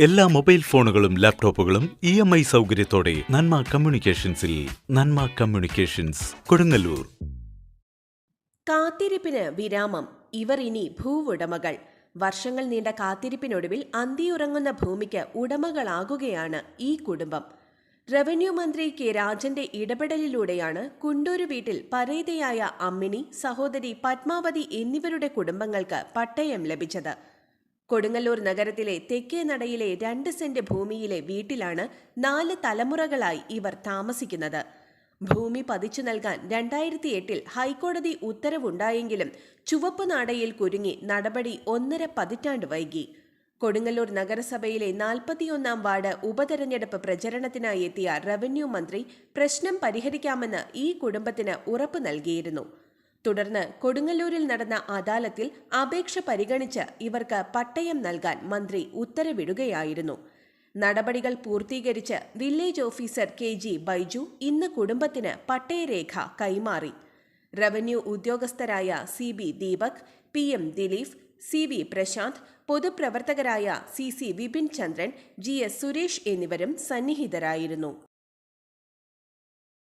എല്ലാ മൊബൈൽ ഫോണുകളും ലാപ്ടോപ്പുകളും ഇ എം ഐ സൗകര്യത്തോടെ നന്മ കമ്മ്യൂണിക്കേഷൻസിൽ നന്മ കമ്മ്യൂണിക്കേഷൻസ് കൊടുങ്ങല്ലൂർ. കാത്തിരിപ്പിന് വിരാമം. ഇവർ ഇനി ഭൂവുടമകൾ. വർഷങ്ങൾ നീണ്ട കാത്തിരിപ്പിനൊടുവിൽ അന്തിയുറങ്ങുന്ന ഭൂമിക്ക് ഉടമകളാകുകയാണ് ഈ കുടുംബം. റവന്യൂ മന്ത്രി കെ രാജന്റെ ഇടപെടലിലൂടെയാണ് കുണ്ടൂരു വീട്ടിൽ പരേതയായ അമ്മിണി സഹോദരി പത്മാവതി എന്നിവരുടെ കുടുംബങ്ങൾക്ക് പട്ടയം ലഭിച്ചത്. കൊടുങ്ങല്ലൂർ നഗരത്തിലെ തെക്കേ നടയിലെ രണ്ട് സെന്റ് ഭൂമിയിലെ വീട്ടിലാണ് നാല് തലമുറകളായി ഇവർ താമസിക്കുന്നത്. ഭൂമി പതിച്ചു നൽകാൻ രണ്ടായിരത്തി എട്ടിൽ ഹൈക്കോടതി ഉത്തരവുണ്ടായെങ്കിലും ചുവപ്പ് നാടയിൽ കുരുങ്ങി നടപടി ഒന്നര പതിറ്റാണ്ട് വൈകി. കൊടുങ്ങല്ലൂർ നഗരസഭയിലെ നാൽപ്പത്തിയൊന്നാം വാർഡ് ഉപതെരഞ്ഞെടുപ്പ് പ്രചരണത്തിനായി എത്തിയ റവന്യൂ മന്ത്രി പ്രശ്നം പരിഹരിക്കാമെന്ന് ഈ കുടുംബത്തിന് ഉറപ്പ് നൽകിയിരുന്നു. തുടർന്ന് കൊടുങ്ങല്ലൂരിൽ നടന്ന അദാലത്തിൽ അപേക്ഷ പരിഗണിച്ച് ഇവർക്ക് പട്ടയം നൽകാൻ മന്ത്രി ഉത്തരവിടുകയായിരുന്നു. നടപടികൾ പൂർത്തീകരിച്ച് village officer K G Baiju ഇന്ന് കുടുംബത്തിന് പട്ടയരേഖ കൈമാറി. Revenue ഉദ്യോഗസ്ഥരായ C B Deepak P M Dileep C V Prashanth പൊതുപ്രവർത്തകരായ C C Vipin Chandran G S Suresh എന്നിവരും സന്നിഹിതരായിരുന്നു.